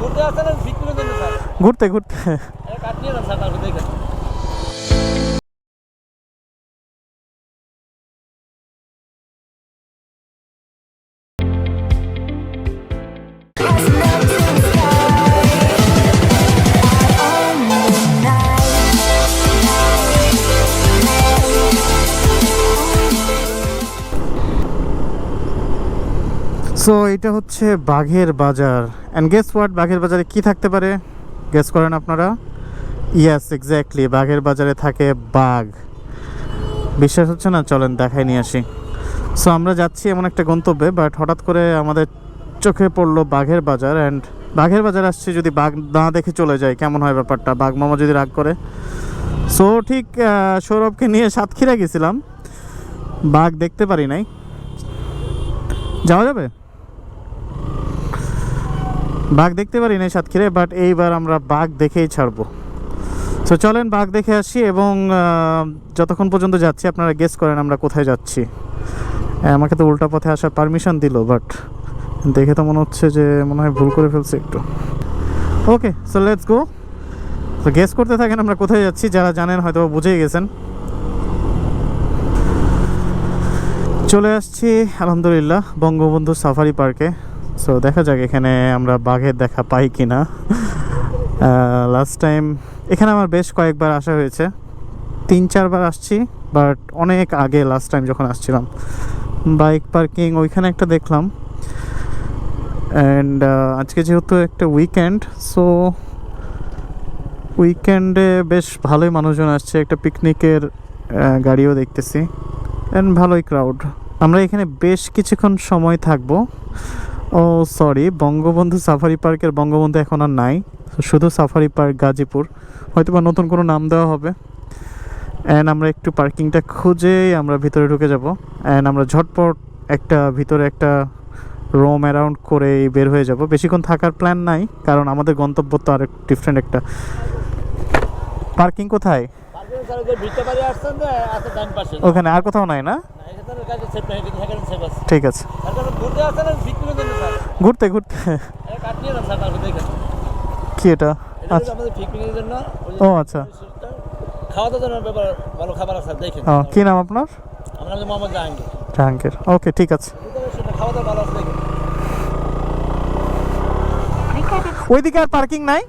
ঘুরতে আসেন বিক্রির জন্য স্যার ঘুরতে ঘুরতে। কাট নিয়ে যান স্যার তারপর সো এটা হচ্ছে বাঘের বাজার. অ্যান্ড গেস হোয়াট বাঘের বাজারে কি থাকতে পারে? গেস করেন আপনারা? ইয়াস এক্স্যাক্টলি বাঘের বাজারে থাকে বাঘ। বিশ্বাস হচ্ছে না? চলেন দেখাই নিয়ে আসি। সো আমরা যাচ্ছি এমন একটা গন্তব্যে বাট হঠাৎ করে আমাদের চোখে পড়ল বাঘের বাজার অ্যান্ড বাঘের বাজার আসছে যদি বাঘ না দেখে চলে যায়, কেমন হয় ব্যাপারটা? বাঘ মামা যদি রাগ করে। সো ঠিক সৌরভকে নিয়ে সাতক্ষীরা গেছিলাম। বাঘ দেখতে পারি নাই। যাওয়া যাবে? বাঘ দেখতে পারি না সাতক্ষীরে বাট এইবার আমরা বাঘ দেখেই ছাড়বো। তো চলেন বাঘ দেখে আসি এবং যতক্ষণ পর্যন্ত যাচ্ছি, আপনারা গেস করেন আমরা কোথায় যাচ্ছি। আমাকে তো উল্টা পথে আসার পারমিশন দিল বাট দেখে তো মনে হচ্ছে যে মনে হয় ভুল করে ফেলছে একটু। ওকে সো লেটস গো তো গেস করতে থাকেন আমরা কোথায় যাচ্ছি, যারা জানেন হয়তো বুঝেই গেছেন। চলে আসছি, আলহামদুলিল্লাহ, বঙ্গবন্ধু সাফারি পার্কে। সো দেখা যাক এখানে আমরা বাঘের দেখা পাই কি না লাস্ট টাইম এখানে আমার বেশ কয়েকবার আসা হয়েছে। তিন, চারবার আসছি বাট অনেক আগে লাস্ট টাইম যখন আসছিলাম। বাইক পার্কিং ওইখানে একটা দেখলাম। অ্যান্ড আজকে যেহেতু একটা উইকেন্ড সো উইকেন্ডে বেশ ভালোই মানুষজন আসছে। একটা পিকনিকের গাড়িও দেখতেছি। অ্যান্ড ভালোই ক্রাউড আমরা এখানে বেশ কিছুক্ষণ সময় থাকব। ও সরি বঙ্গবন্ধু সাফারি পার্কের বঙ্গবন্ধু এখন আর নাই। শুধু সাফারি পার্ক গাজীপুর। হয়তো বা নতুন কোনো নাম দেওয়া হবে। অ্যান্ড আমরা একটু পার্কিংটা খুঁজেই আমরা ভিতরে ঢুকে যাব। অ্যান্ড আমরা ঝটপট একটা ভিতরে একটা রোম অ্যারাউন্ড করে বের হয়ে যাব। বেশিক্ষণ থাকার প্ল্যান নাই কারণ আমাদের গন্তব্য তো আরেক ডিফারেন্ট একটা। পার্কিং কোথায়? ওখানে আর কোথাও নাই না? ঠিক আছে। ঘুরতে ঘুরতে কি এটা? আচ্ছা। ও আচ্ছা। খাওয়া দাওয়ার জন্য ব্যাপার ভালো খাবার আছে দেখেন। কি নাম আপনার? আমার নাম হচ্ছে মোহাম্মদ জাহাঙ্গীর। জাহাঙ্গীর। ওকে ঠিক আছে। সেটা খাওয়া দাওয়া ভালো আছে দেখেন। ওইদিকে আর পার্কিং নাই?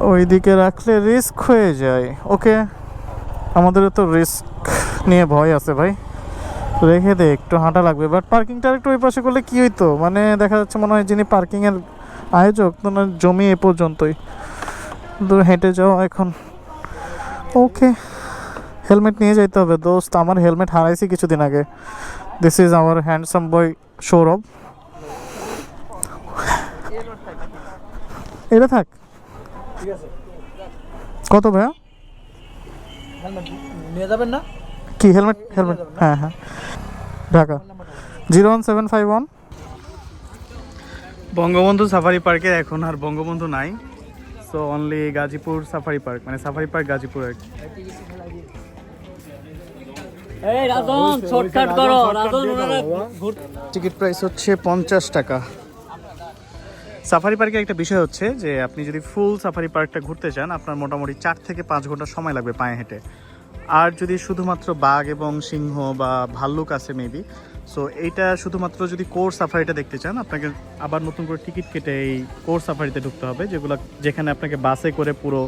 ওইদিকে রাখলে রিস্ক হয়ে যায়। ওকে আমাদেরও তো রিস্ক নিয়ে ভয় আছে ভাই। রেখে দে, একটু হাঁটা লাগবে। বাট পার্কিংটা একটু ওই পাশে করলে কি হইতো? মানে দেখা যাচ্ছে মনে হয় যিনি পার্কিংয়ের আয়োজক, ওনার জমি এ পর্যন্তই। দূর হেঁটে যাওয়া এখন। ওকে হেলমেট নিয়ে যাইতে হবে। দোস্ত, আমার হেলমেট হারাইছি কিছুদিন আগে। This is our handsome boy Sourav এটা থাক। কত ভাইয়া? নিয়ে যাবেন না? কি হেলমেট? হেলমেট। হ্যাঁ হ্যাঁ। Dhaka. Zero one seven five one. Bangabandhu safari পার্কে এখন আর বঙ্গবন্ধু নাই। So only Gazipur safari park মানে সাফারি পার্ক গাজীপুর আর কি। এই রাজন শর্টকাট করো রাজন ওনারা টিকিট প্রাইস হচ্ছে পঞ্চাশ টাকা। সাফারি পার্কের একটা বিষয় হচ্ছে যে আপনি যদি ফুল সাফারি পার্কটা ঘুরতে চান, আপনার মোটামুটি চার থেকে পাঁচ ঘণ্টা সময় লাগবে পায়ে হেঁটে। আর যদি শুধুমাত্র বাঘ এবং সিংহ বা ভাল্লুক আছে মেবি সো এইটা শুধুমাত্র যদি কোর সাফারিটা দেখতে চান, আপনাকে আবার নতুন করে টিকিট কেটে এই কোর সাফারিতে ঢুকতে হবে, যেগুলো যেখানে আপনাকে বাসে করে পুরো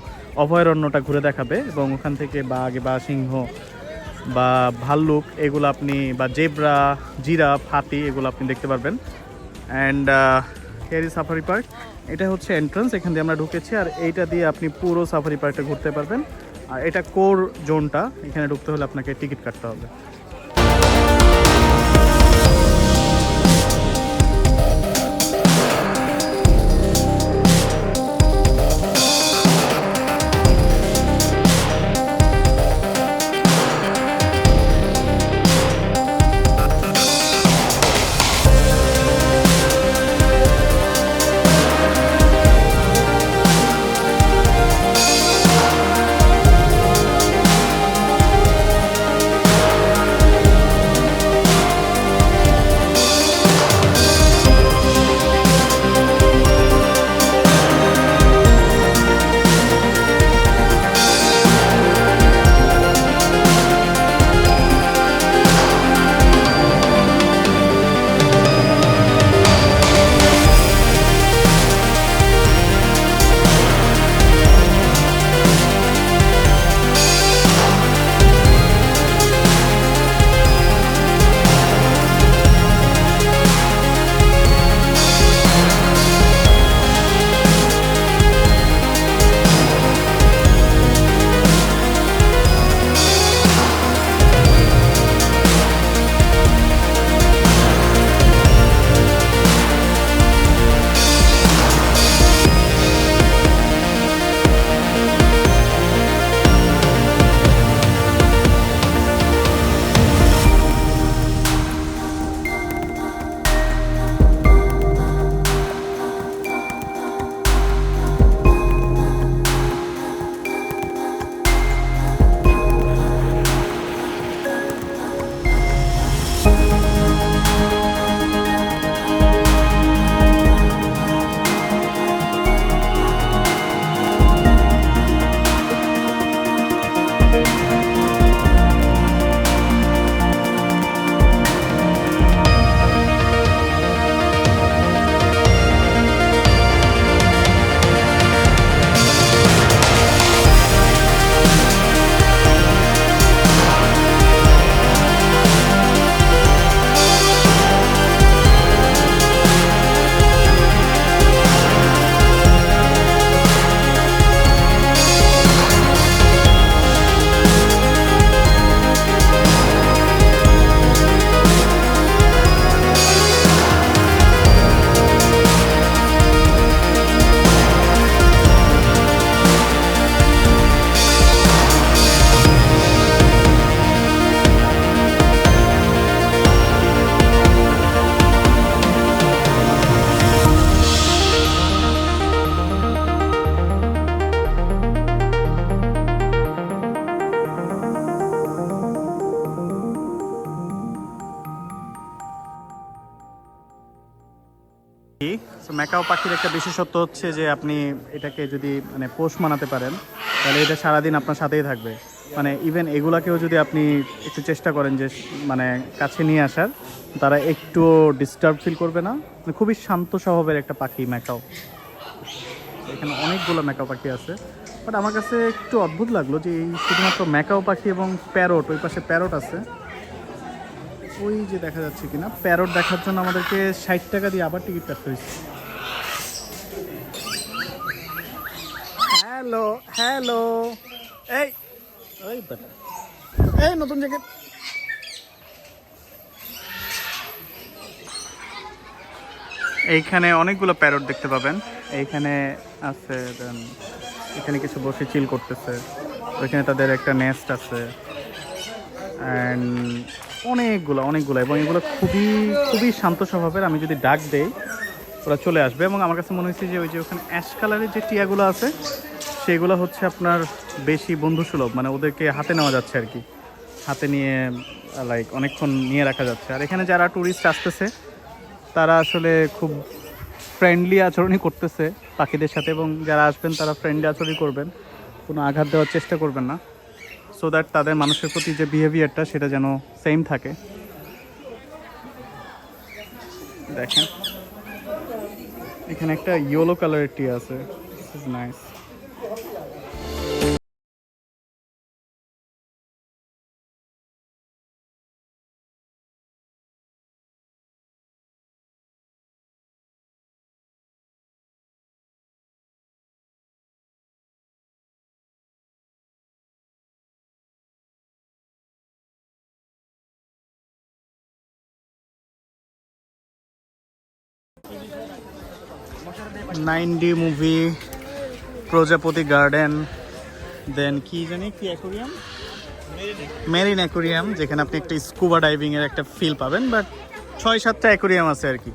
অভয়ারণ্যটা ঘুরে দেখাবে এবং ওখান থেকে বাঘ বা সিংহ বা ভাল্লুক, এগুলো আপনি বা জেব্রা, জিরাফ, হাতি, এগুলো আপনি দেখতে পারবেন। অ্যান্ড হেয়ার সাফারি পার্ক এটা হচ্ছে এন্ট্রান্স এখান দিয়ে আমরা ঢুকেছি। আর এইটা দিয়ে আপনি পুরো সাফারি পার্কটা ঘুরতে পারবেন। আর এটা কোর জোনটা এখানে ঢুকতে হলে আপনাকে টিকিট কাটতে হবে। ম্যাকাও পাখির একটা বিশেষত্ব হচ্ছে যে আপনি এটাকে যদি মানে পোষ মানাতে পারেন, তাহলে এটা সারাদিন আপনার সাথেই থাকবে। মানে ইভেন এগুলাকেও যদি আপনি একটু চেষ্টা করেন যে মানে কাছে নিয়ে আসার, তারা একটুও ডিস্টার্ব ফিল করবে না। মানে খুবই শান্ত স্বভাবের একটা পাখি ম্যাকাও। এখানে অনেকগুলো ম্যাকাও পাখি আছে। বাট আমার কাছে একটু অদ্ভুত লাগল যে এই শুধুমাত্র ম্যাকাও পাখি এবং প্যারট, ওই পাশে প্যারট আছে। ওই যে দেখা যাচ্ছে কিনা, প্যারট দেখার জন্য আমাদেরকে ষাট টাকা দিয়ে আবার টিকিট কাটতে হয়েছে। হ্যালো হ্যালো এই ওই এই নতুন জ্যাকেট এইখানে অনেকগুলো প্যারট দেখতে পাবেন। এইখানে আছে দেন এখানে কিছু বসে চিল করতেছে। ওইখানে তাদের একটা নেস্ট আছে। অ্যান্ড অনেকগুলো অনেকগুলো এবং এগুলো খুবই খুবই শান্ত স্বভাবের। আমি যদি ডাক দেই ওরা চলে আসবে এবং আমার কাছে মনে হয়েছে যে ওই যে ওখানে অ্যাশ কালারের যে টিয়াগুলো আছে সেগুলো হচ্ছে আপনার বেশি বন্ধুসুলভ মানে ওদেরকে হাতে নেওয়া যাচ্ছে আর কি। হাতে নিয়ে লাইক অনেকক্ষণ নিয়ে রাখা যাচ্ছে। আর এখানে যারা ট্যুরিস্ট আসতেছে, তারা আসলে খুব ফ্রেন্ডলি আচরণই করতেছে পাখিদের সাথে এবং যারা আসবেন তারা ফ্রেন্ডলি আচরণই করবেন। কোনো আঘাত দেওয়ার চেষ্টা করবেন না। সো দ্যাট তাদের মানুষের প্রতি যে বিহেভিয়ারটা সেটা যেন সেম থাকে। দেখেন। এখানে একটা ইয়েলো কালারের টি আছে। নাইস নাইন ডি মুভি প্রজাপতি গার্ডেন দেন কি জানি কি অ্যাকোরিয়াম মেরিন অ্যাকোরিয়াম যেখানে আপনি একটা স্কুবা ডাইভিং এর একটা ফিল পাবেন বাট ছয় সাতটা অ্যাকোরিয়াম আছে আর কি।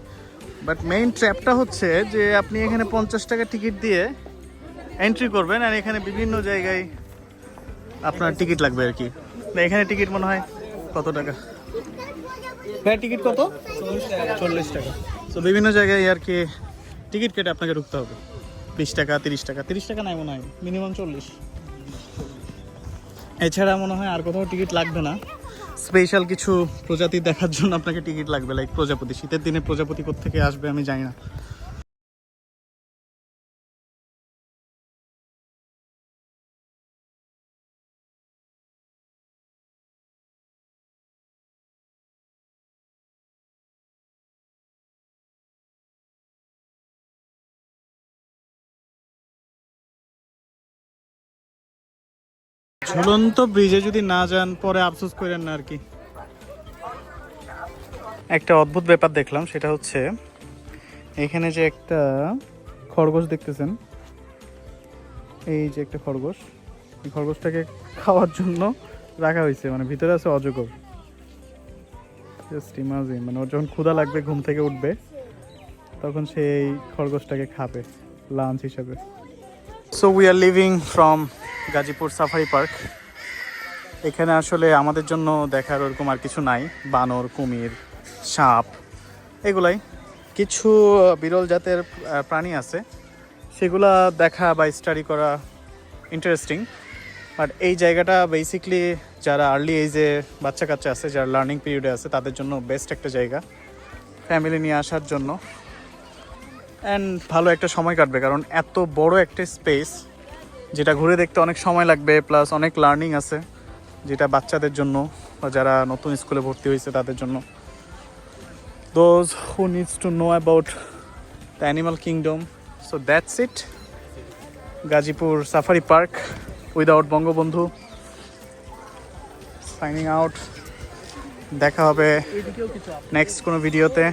বাট মেইন ট্র্যাপটা হচ্ছে যে আপনি এখানে পঞ্চাশ টাকা টিকিট দিয়ে এন্ট্রি করবেন আর এখানে বিভিন্ন জায়গায় আপনার টিকিট লাগবে আর কি। এখানে টিকিট মনে হয় কত টাকা? হ্যাঁ টিকিট কত? চল্লিশ টাকা। তো বিভিন্ন জায়গায় আর কি টিকিট কেটে আপনাকে ঢুকতে হবে। বিশ টাকা, তিরিশ টাকা তিরিশ টাকা নাই মনে হয়, মিনিমাম চল্লিশ। এছাড়া মনে হয় আর কোথাও টিকিট লাগবে না। স্পেশাল কিছু প্রজাতি দেখার জন্য আপনাকে টিকিট লাগবে লাইক প্রজাপতি। শীতের দিনে প্রজাপতি থেকে আসবে আমি জানি না। ঝুলন্ত ব্রিজে যদি না যান, পরে আফসোস করেন না আর কি। একটা অদ্ভুত ব্যাপার দেখলাম, সেটা হচ্ছে এখানে যে একটা খরগোশ দেখতেছেন। এই যে একটা খরগোশ, এই খরগোশটাকে খাওয়ার জন্য রাখা হয়েছে মানে ভিতরে আছে অজগর। জাস্ট ইমাজিন মানে ওর যখন ক্ষুধা লাগবে, ঘুম থেকে উঠবে, তখন সে এই খরগোশটাকে খাবে লাঞ্চ হিসাবে। So we are living from Gazipur safari park এখানে আসলে আমাদের জন্য দেখার ওরকম আর কিছু নাই। বানর, কুমির, সাপ, এগুলাই। কিছু বিরল জাতের প্রাণী আছে। সেগুলা দেখা বা স্টাডি করা ইন্টারেস্টিং বাট এই জায়গাটা বেসিকলি যারা আর্লি এজে বাচ্চা কাচ্চা আছে, যারা লার্নিং পিরিয়ডে আছে, তাদের জন্য বেস্ট একটা জায়গা। ফ্যামিলি নিয়ে আসার জন্য। অ্যান্ড ভালো একটা সময় কাটবে কারণ এত বড় একটা স্পেস যেটা ঘুরে দেখতে অনেক সময় লাগবে প্লাস অনেক লার্নিং আছে যেটা বাচ্চাদের জন্য বা যারা নতুন স্কুলে ভর্তি হয়েছে তাদের জন্য। Those who needs to know about the animal kingdom so that's it Gazipur safari park without Bangabandhu. Signing out দেখা হবে নেক্সট কোনো ভিডিওতে